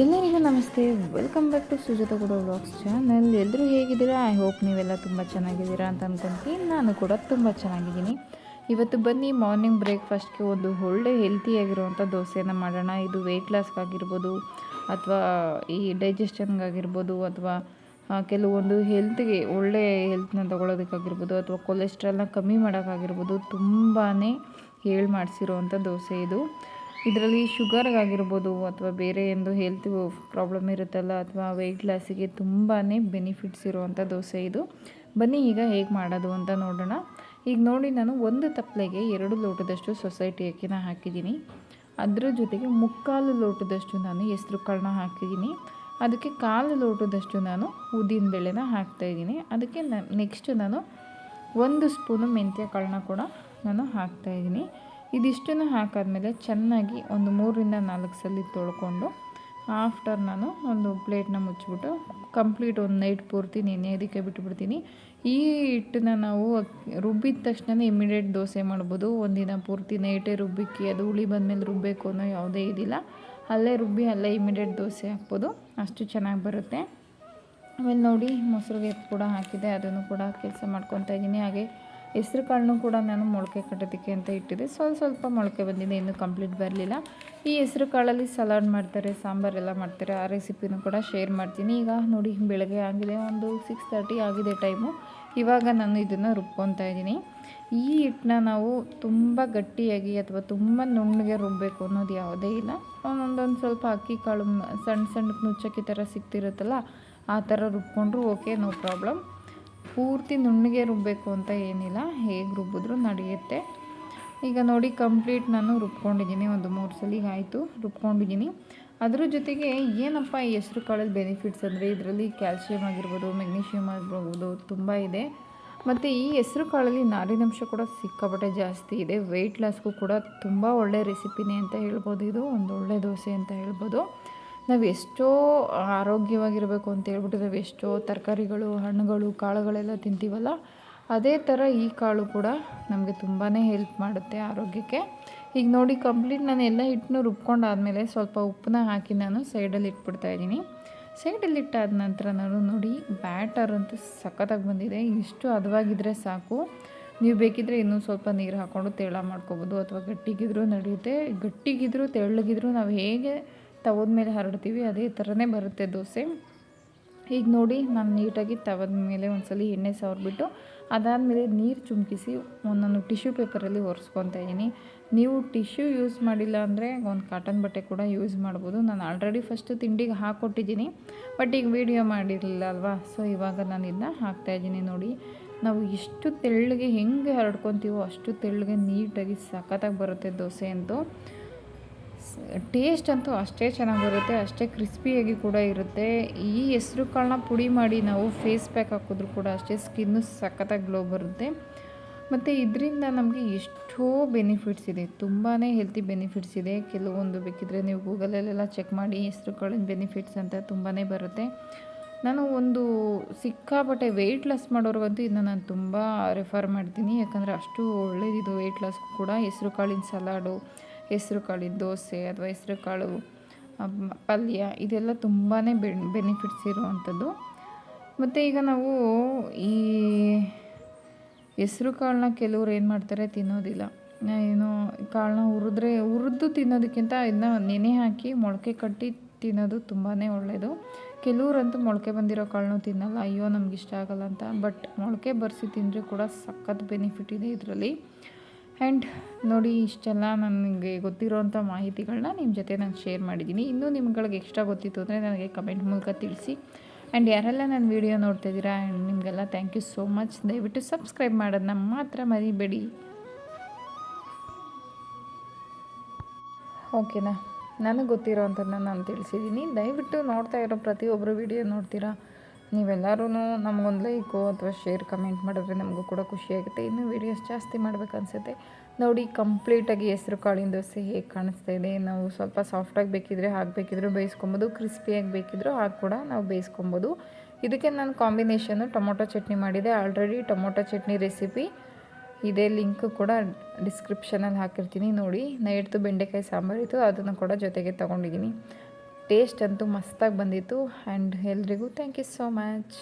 ಎಲ್ಲರಿಗೂ ನಮಸ್ತೆ welcome back to Sujata ಕೂಡ ವ್ಲಾಗ್ಸ್ ಚಾನಲ್ ಎಲ್ಲರೂ ಹೇಗಿದ್ದೀರಾ? ಐ ಹೋಪ್ ನೀವೆಲ್ಲ ತುಂಬ ಚೆನ್ನಾಗಿದ್ದೀರಾ ಅಂತ ಅಂದ್ಕೊಂತೀನಿ ನಾನು ಕೂಡ ತುಂಬ ಚೆನ್ನಾಗಿದ್ದೀನಿ. ಇವತ್ತು ಬನ್ನಿ ಮಾರ್ನಿಂಗ್ ಬ್ರೇಕ್ಫಾಸ್ಟ್ಗೆ ಒಂದು ಒಳ್ಳೆ ಹೆಲ್ತಿಯಾಗಿರುವಂಥ ದೋಸೆನ ಮಾಡೋಣ. ಇದು ವೆಯ್ಟ್ ಲಾಸ್ಗಾಗಿರ್ಬೋದು ಅಥವಾ ಈ ಡೈಜೆಷನ್ಗಾಗಿರ್ಬೋದು ಅಥವಾ ಕೆಲವೊಂದು ಹೆಲ್ತ್ಗೆ ಒಳ್ಳೆ ಹೆಲ್ತ್ನ ತೊಗೊಳೋದಕ್ಕಾಗಿರ್ಬೋದು, ಅಥವಾ ಕೊಲೆಸ್ಟ್ರಾಲ್ನ ಕಮ್ಮಿ ಮಾಡೋಕ್ಕಾಗಿರ್ಬೋದು ತುಂಬಾ ಹೇಳಿ ಮಾಡಿಸಿರೋವಂಥ ದೋಸೆ ಇದು. ಇದರಲ್ಲಿ ಶುಗರ್ಗಾಗಿರ್ಬೋದು ಅಥವಾ ಬೇರೆ ಎಂದು ಹೆಲ್ತ್ ಪ್ರಾಬ್ಲಮ್ ಇರುತ್ತಲ್ಲ ಅಥವಾ ವೆಯ್ಟ್ ಲಾಸಿಗೆ ತುಂಬಾ ಬೆನಿಫಿಟ್ಸ್ ಇರುವಂಥ ದೋಸೆ ಇದು. ಬನ್ನಿ ಈಗ ಹೇಗೆ ಮಾಡೋದು ಅಂತ ನೋಡೋಣ. ಈಗ ನೋಡಿ ನಾನು ಒಂದು ತಪ್ಪಲೆಗೆ ಎರಡು ಲೋಟದಷ್ಟು ಸೊಸೈಟಿ ಅಕ್ಕಿನ ಹಾಕಿದ್ದೀನಿ. ಅದರ ಜೊತೆಗೆ ಮುಕ್ಕಾಲು ಲೋಟದಷ್ಟು ನಾನು ಹೆಸ್ರು ಕಾಳನ್ನ ಹಾಕಿದ್ದೀನಿ. ಅದಕ್ಕೆ ಕಾಲು ಲೋಟದಷ್ಟು ನಾನು ಉದ್ದಿನ ಬೇಳೆನ ಹಾಕ್ತಾಯಿದ್ದೀನಿ ಅದಕ್ಕೆ ನೆಕ್ಸ್ಟ್ ನಾನು ಒಂದು ಸ್ಪೂನು ಮೆಂತ್ಯ ಕಾಳನ್ನ ಕೂಡ ನಾನು ಹಾಕ್ತಾಯಿದ್ದೀನಿ ಇದಿಷ್ಟನ್ನು ಹಾಕಾದ್ಮೇಲೆ ಚೆನ್ನಾಗಿ ಒಂದು ಮೂರರಿಂದ ನಾಲ್ಕು ಸಲ ತೊಳ್ಕೊಂಡು ಆಫ್ಟರ್ ನಾನು ಒಂದು ಪ್ಲೇಟ್ನ ಮುಚ್ಚಿಬಿಟ್ಟು ಕಂಪ್ಲೀಟ್ ಒಂದು ನೈಟ್ ಪೂರ್ತಿ ನೆನೆಯೋದಕ್ಕೆ ಬಿಟ್ಬಿಡ್ತೀನಿ. ಈ ಹಿಟ್ಟನ್ನ ನಾವು ರುಬ್ಬಿದ ತಕ್ಷಣ ಇಮಿಡಿಯೇಟ್ ದೋಸೆ ಮಾಡ್ಬೋದು. ಒಂದಿನ ಪೂರ್ತಿ ನೈಟೇ ರುಬ್ಬಿಕ್ಕಿ, ಅದು ಹುಳಿ ಬಂದಮೇಲೆ ರುಬ್ಬಬೇಕು ಅನ್ನೋ ಯಾವುದೇ ಇದಿಲ್ಲ. ಅಲ್ಲೇ ರುಬ್ಬಿ, ಅಲ್ಲೇ ಇಮಿಡಿಯೇಟ್ ದೋಸೆ ಹಾಕ್ಬೋದು. ಅಷ್ಟು ಚೆನ್ನಾಗಿ ಬರುತ್ತೆ. ಆಮೇಲೆ ನೋಡಿ ಮೊಸರಿಗೆ ಕೂಡ ಹಾಕಿದೆ. ಅದನ್ನು ಕೂಡ ಕೆಲಸ ಮಾಡ್ಕೊತಾ ಇದ್ದೀನಿ. ಹಾಗೆ ಹೆಸ್ರು ಕಾಳನ್ನು ಕೂಡ ನಾನು ಮೊಳಕೆ ಕಟ್ಟೋದಕ್ಕೆ ಅಂತ ಇಟ್ಟಿದ್ದೆ. ಸ್ವಲ್ಪ ಸ್ವಲ್ಪ ಮೊಳಕೆ ಬಂದಿದೆ, ಇನ್ನೂ ಕಂಪ್ಲೀಟ್ ಬರಲಿಲ್ಲ. ಈ ಹೆಸ್ರು ಕಾಳಲ್ಲಿ ಸಲಾಡ್ ಮಾಡ್ತಾರೆ ಸಾಂಬಾರೆಲ್ಲ ಮಾಡ್ತಾರೆ, ಆ ರೆಸಿಪಿನೂ ಕೂಡ ಶೇರ್ ಮಾಡ್ತೀನಿ. ಈಗ ನೋಡಿ, ಬೆಳಗ್ಗೆ ಆಗಿದೆ, ಒಂದು ಸಿಕ್ಸ್ ತರ್ಟಿ ಆಗಿದೆ ಟೈಮು ಇವಾಗ ನಾನು ಇದನ್ನು ರುಬ್ಕೊತಾ ಇದ್ದೀನಿ. ಈ ಹಿಟ್ಟನ್ನ ನಾವು ತುಂಬ ಗಟ್ಟಿಯಾಗಿ ಅಥವಾ ತುಂಬ ನುಣ್ಣಗೆ ರುಬ್ಬಬೇಕು ಅನ್ನೋದು ಯಾವುದೇ ಇಲ್ಲ. ಒಂದೊಂದು ಸ್ವಲ್ಪ ಅಕ್ಕಿ ಕಾಳು ಸಣ್ಣ ಸಣ್ಣ ನುಚ್ಚಕ್ಕಿ ಥರ ಸಿಗ್ತಿರುತ್ತಲ್ಲ, ಆ ಥರ ರುಬ್ಕೊಂಡ್ರು ಓಕೆ ನೋ ಪ್ರಾಬ್ಲಮ್ ಪೂರ್ತಿ ನುಣ್ಣಗೆ ರುಬ್ಬಬೇಕು ಅಂತ ಏನಿಲ್ಲ, ಹೇಗೆ ರುಬ್ಬಿದ್ರು ನಡೆಯುತ್ತೆ. ಈಗ ನೋಡಿ, ಕಂಪ್ಲೀಟ್ ನಾನು ರುಬ್ಕೊಂಡಿದ್ದೀನಿ, ಒಂದು ಮೂರು ಸಲ ಆಯಿತು ರುಬ್ಕೊಂಡಿದ್ದೀನಿ. ಅದ್ರ ಜೊತೆಗೆ ಏನಪ್ಪ ಈ ಹೆಸ್ರು ಕಾಳಲ್ಲಿ ಬೆನಿಫಿಟ್ಸ್ ಅಂದರೆ, ಇದರಲ್ಲಿ ಕ್ಯಾಲ್ಶಿಯಂ ಆಗಿರ್ಬೋದು ಮೆಗ್ನೀಷಿಯಮ್ ಆಗಿರ್ಬೋದು ತುಂಬ ಇದೆ. ಮತ್ತು ಈ ಹೆಸ್ರು ಕಾಳಲ್ಲಿ ನಾರಿನಂಶ ಕೂಡ ಸಿಕ್ಕಾಪಟ್ಟೆ ಜಾಸ್ತಿ ಇದೆ. ವೆಯ್ಟ್ ಲಾಸ್ಗೂ ಕೂಡ ತುಂಬ ಒಳ್ಳೆ ರೆಸಿಪಿನೇ ಅಂತ ಹೇಳ್ಬೋದು ಇದು, ಒಂದು ಒಳ್ಳೆ ದೋಸೆ ಅಂತ ಹೇಳ್ಬೋದು. ನಾವು ಎಷ್ಟೋ ಆರೋಗ್ಯವಾಗಿರಬೇಕು ಅಂತ ಹೇಳ್ಬಿಟ್ಟು ನಾವು ಎಷ್ಟೋ ತರಕಾರಿಗಳು, ಹಣ್ಣುಗಳು, ಕಾಳುಗಳೆಲ್ಲ ತಿಂತೀವಲ್ಲ, ಅದೇ ಥರ ಈ ಕಾಳು ಕೂಡ ನಮಗೆ ತುಂಬಾ ಹೆಲ್ಪ್ ಮಾಡುತ್ತೆ ಆರೋಗ್ಯಕ್ಕೆ. ಈಗ ನೋಡಿ ಕಂಪ್ಲೀಟ್ ನಾನು ಎಲ್ಲ ಹಿಟ್ಟನ್ನು ರುಬ್ಕೊಂಡಾದಮೇಲೆ ಸ್ವಲ್ಪ ಉಪ್ಪನ್ನ ಹಾಕಿ ನಾನು ಸೈಡಲ್ಲಿ ಇಟ್ಬಿಡ್ತಾ ಇದ್ದೀನಿ. ಸೈಡಲ್ಲಿ ಇಟ್ಟಾದ ನಂತರ ನಾನು ನೋಡಿ ಬ್ಯಾಟರ್ ಅಂತೂ ಸಖತ್ತಾಗಿ ಬಂದಿದೆ. ಇಷ್ಟು ಹದವಾಗಿದ್ದರೆ ಸಾಕು. ನೀವು ಬೇಕಿದ್ರೆ ಇನ್ನೂ ಸ್ವಲ್ಪ ನೀರು ಹಾಕ್ಕೊಂಡು ತೇಳ ಮಾಡ್ಕೊಬೋದು ಅಥವಾ ಗಟ್ಟಿಗಿದ್ರೂ ನಡೆಯುತ್ತೆ. ಗಟ್ಟಿಗಿದ್ರೂ, ತೆಳ್ಳಗಿದ್ರೂ ನಾವು ಹೇಗೆ ತವದ ಮೇಲೆ ಹರಡ್ತೀವಿ, ಅದೇ ಥರನೇ ಬರುತ್ತೆ ದೋಸೆ. ಈಗ ನೋಡಿ, ನಾನು ನೀಟಾಗಿ ತವದ ಮೇಲೆ ಒಂದ್ಸಲ ಎಣ್ಣೆ ಸವರ್ಬಿಟ್ಟು, ಅದಾದಮೇಲೆ ನೀರು ಚುಮ್ಕಿಸಿ ಒಂದೊಂದು ಟಿಶ್ಯೂ ಪೇಪರಲ್ಲಿ ಒರೆಸ್ಕೊತಾ ಇದ್ದೀನಿ ನೀವು ಟಿಶ್ಯೂ ಯೂಸ್ ಮಾಡಿಲ್ಲ ಅಂದರೆ ಒಂದು ಕಾಟನ್ ಬಟ್ಟೆ ಕೂಡ ಯೂಸ್ ಮಾಡ್ಬೋದು. ನಾನು ಆಲ್ರೆಡಿ ಫಸ್ಟು ತಿಂಡಿಗೆ ಹಾಕ್ಕೊಟ್ಟಿದ್ದೀನಿ ಬಟ್ ಈಗ ವೀಡಿಯೋ ಮಾಡಿರಲಿಲ್ಲ ಅಲ್ವಾ? ಸೊ ಇವಾಗ ನಾನು ಇದನ್ನ ಹಾಕ್ತಾಯಿದ್ದೀನಿ ನೋಡಿ. ನಾವು ಎಷ್ಟು ತೆಳ್ಳಗೆ ಹೆಂಗೆ ಹರಡ್ಕೊತೀವೋ ಅಷ್ಟು ತೆಳ್ಳಗೆ ನೀಟಾಗಿ ಸಖತ್ತಾಗಿ ಬರುತ್ತೆ ದೋಸೆ ಅಂತೂ. ಟೇಸ್ಟ್ ಅಂತೂ ಅಷ್ಟೇ ಚೆನ್ನಾಗಿ ಬರುತ್ತೆ ಅಷ್ಟೇ ಕ್ರಿಸ್ಪಿಯಾಗಿ ಕೂಡ ಇರುತ್ತೆ. ಈ ಹೆಸ್ರು ಕಾಳನ್ನ ಪುಡಿ ಮಾಡಿ ನಾವು ಫೇಸ್ ಪ್ಯಾಕ್ ಹಾಕಿದ್ರು ಕೂಡ ಅಷ್ಟೇ ಸ್ಕಿನ್ನು ಸಖತ್ತಾಗಿ ಗ್ಲೋ ಬರುತ್ತೆ. ಮತ್ತು ಇದರಿಂದ ನಮಗೆ ಎಷ್ಟೋ ಬೆನಿಫಿಟ್ಸ್ ಇದೆ ತುಂಬಾ ಹೆಲ್ತಿ ಬೆನಿಫಿಟ್ಸ್ ಇದೆ. ಕೆಲವೊಂದು ಬೇಕಿದ್ರೆ ನೀವು ಗೂಗಲಲ್ಲೆಲ್ಲ ಚೆಕ್ ಮಾಡಿ ಹೆಸ್ರು ಕಾಳಿನ ಬೆನಿಫಿಟ್ಸ್ ಅಂತ ತುಂಬಾ ಬರುತ್ತೆ. ನಾನು ಒಂದು ಸಿಕ್ಕಾಪಟ್ಟೆ ವೆಯ್ಟ್ ಲಾಸ್ ಮಾಡೋರ್ಗಂತೂ ಇದನ್ನ ನಾನು ತುಂಬ ರೆಫರ್ ಮಾಡ್ತೀನಿ. ಯಾಕಂದರೆ ಅಷ್ಟು ಒಳ್ಳೆಯದಿದು ವೆಯ್ಟ್ ಲಾಸ್ ಕೂಡ ಹೆಸ್ರು ಕಾಳಿನ ಸಲಾಡು ಹೆಸ್ರು ಕಾಳಿನ ದೋಸೆ ಅಥವಾ ಹೆಸ್ರು ಕಾಳು ಪಲ್ಯ ಇದೆಲ್ಲ ತುಂಬಾ ಬೆನಿಫಿಟ್ಸ್ ಇರುವಂಥದ್ದು. ಮತ್ತು ಈಗ ನಾವು ಈ ಹೆಸ್ರು ಕಾಳನ್ನ ಕೆಲವ್ರು ಏನು ಮಾಡ್ತಾರೆ ತಿನ್ನೋದಿಲ್ಲ. ಏನು ಕಾಳನ್ನ ಹುರಿದ್ರೆ, ಹುರಿದು ತಿನ್ನೋದಕ್ಕಿಂತ ಇದನ್ನ ನೆನೆ ಹಾಕಿ ಮೊಳಕೆ ಕಟ್ಟಿ ತಿನ್ನೋದು ತುಂಬಾ ಒಳ್ಳೆಯದು ಕೆಲವ್ರಂತೂ ಮೊಳಕೆ ಬಂದಿರೋ ಕಾಳನ್ನು ತಿನ್ನಲ್ಲ, ಅಯ್ಯೋ ನಮಗಿಷ್ಟ ಆಗಲ್ಲ ಅಂತ. ಬಟ್ ಮೊಳಕೆ ಬರೆಸಿ ತಿಂದರೆ ಕೂಡ ಸಖತ್ ಬೆನಿಫಿಟ್ ಇದೆ ಇದರಲ್ಲಿ. ಆ್ಯಂಡ್ ನೋಡಿ, ಇಷ್ಟೆಲ್ಲ ನನಗೆ ಗೊತ್ತಿರೋವಂಥ ಮಾಹಿತಿಗಳನ್ನ ನಿಮ್ಮ ಜೊತೆ ನಾನು ಶೇರ್ ಮಾಡಿದ್ದೀನಿ. ಇನ್ನೂ ನಿಮ್ಗಳಿಗೆ ಎಕ್ಸ್ಟ್ರಾ ಗೊತ್ತಿತ್ತು ಅಂದರೆ ನನಗೆ ಕಮೆಂಟ್ ಮೂಲಕ ತಿಳಿಸಿ. ಆ್ಯಂಡ್ ಯಾರೆಲ್ಲ ನನ್ನ ವೀಡಿಯೋ ನೋಡ್ತಾ ಇದ್ದೀರಾ, ಆ್ಯಂಡ್ ನಿಮಗೆಲ್ಲ ಥ್ಯಾಂಕ್ ಯು ಸೋ ಮಚ್ ದಯವಿಟ್ಟು ಸಬ್ಸ್ಕ್ರೈಬ್ ಮಾಡೋದನ್ನ ಮಾತ್ರ ಮರಿಬೇಡಿ. ಓಕೆನಾ ನನಗೆ ಗೊತ್ತಿರೋ ಅಂಥದ್ದನ್ನ ನಾನು ತಿಳಿಸಿದ್ದೀನಿ. ದಯವಿಟ್ಟು ನೋಡ್ತಾ ಇರೋ ಪ್ರತಿಯೊಬ್ಬರು ವೀಡಿಯೋ ನೋಡ್ತೀರಾ? ನೀವೆಲ್ಲರೂ ನಮಗೊಂದು ಲೈಕು ಅಥವಾ ಶೇರ್, ಕಮೆಂಟ್ ಮಾಡಿದ್ರೆ ನಮಗೂ ಕೂಡ ಖುಷಿಯಾಗುತ್ತೆ ಇನ್ನೂ ವೀಡಿಯೋಸ್ ಜಾಸ್ತಿ ಮಾಡಬೇಕನ್ಸುತ್ತೆ ನೋಡಿ ಕಂಪ್ಲೀಟಾಗಿ ಹೆಸರು ಕಾಳಿನ ದೋಸೆ ಹೇಗೆ ಕಾಣಿಸ್ತಾ ಇದೆ. ನಾವು ಸ್ವಲ್ಪ ಸಾಫ್ಟಾಗಿ ಬೇಕಿದ್ರೆ ಹಾಕಬೇಕಿದ್ರು ಬೇಯಿಸ್ಕೊಬೋದು ಕ್ರಿಸ್ಪಿಯಾಗಿ ಬೇಕಿದ್ರೂ ಹಾಗೆ ಕೂಡ ನಾವು ಬೇಯಿಸ್ಕೊಬೋದು. ಇದಕ್ಕೆ ನಾನು ಕಾಂಬಿನೇಷನ್ನು ಟೊಮೊಟೊ ಚಟ್ನಿ ಮಾಡಿದೆ. ಆಲ್ರೆಡಿ ಟೊಮೊಟೊ ಚಟ್ನಿ ರೆಸಿಪಿ ಇದೇ ಲಿಂಕ್ ಕೂಡ ಡಿಸ್ಕ್ರಿಪ್ಷನಲ್ಲಿ ಹಾಕಿರ್ತೀನಿ. ನೋಡಿ ನೈಟ್ದು ಬೆಂಡೆಕಾಯಿ ಸಾಂಬಾರಿತ್ತು ಅದನ್ನು ಕೂಡ ಜೊತೆಗೆ ತೊಗೊಂಡಿದ್ದೀನಿ. ಟೇಸ್ಟ್ ಅಂತೂ ಮಸ್ತಾಗಿ ಬಂದಿತ್ತು. ಆ್ಯಂಡ್ ಎಲ್ರಿಗೂ ಥ್ಯಾಂಕ್ ಯು ಸೋ ಮಚ್